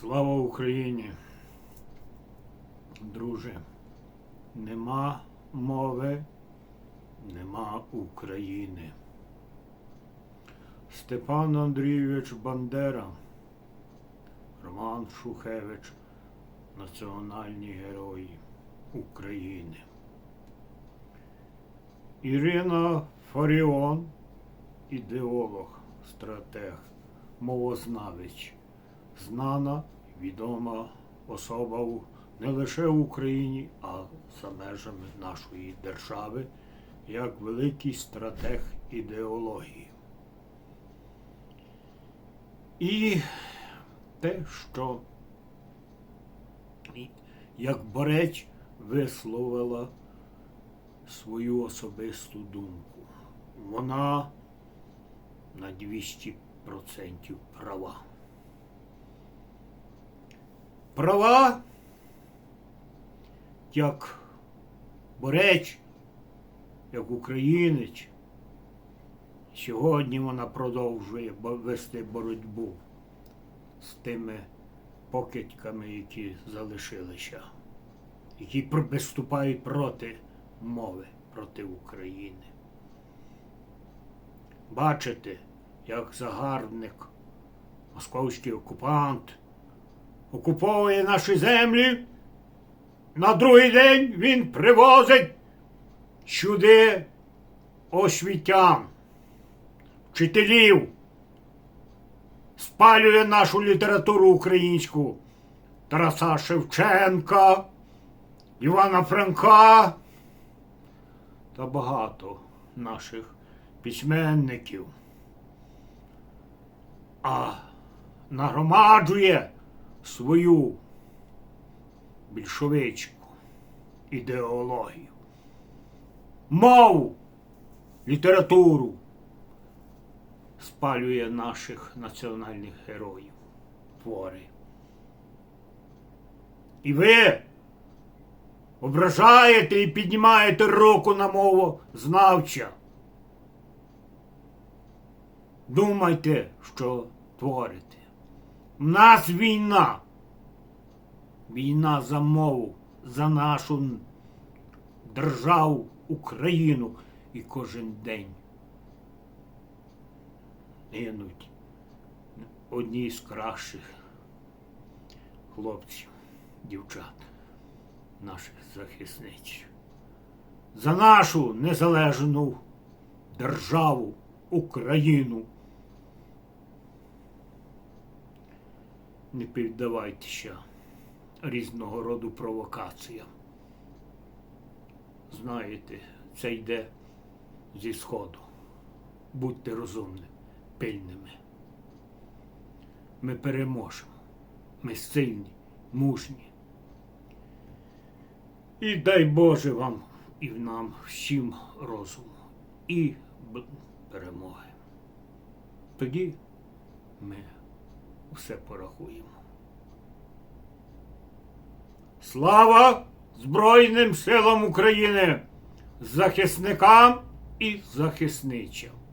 Слава Україні! Друже, нема мови, нема України. Степан Андрійович Бандера, Роман Шухевич, національні герої України. Ірина Фаріон, ідеолог, стратег, мовознавець знана, відома особа не лише в Україні, а за межами нашої держави, як великий стратег ідеології. І те, що як бореч висловила свою особисту думку. Вона на 200% права. Права, як бореч, як українець. Сьогодні вона продовжує вести боротьбу з тими покидьками, які залишилися, які виступають проти мови, проти України. Бачите, як загарбник, московський окупант окуповує наші землі. На другий день він привозить сюди освітян, вчителів, спалює нашу літературу українську Тараса Шевченка, Івана Франка та багато наших письменників. А нагромаджує свою більшовицьку ідеологію, мову, літературу, спалює наших національних героїв, твори. І ви ображаєте і піднімаєте руку на мову знавча. Думайте, що творите. У нас війна. Війна за мову, за нашу державу, Україну. І кожен день гинуть одні з кращих хлопців, дівчат, наших захисниць. За нашу незалежну державу, Україну. Не піддавайтеся різного роду провокаціям. Знаєте, це йде зі сходу. Будьте розумними, пильними. Ми переможемо. Ми сильні, мужні. І дай Боже вам і нам всім розуму і перемоги. Тоді ми все порахуємо. Слава Збройним силам України, захисникам і захисничам!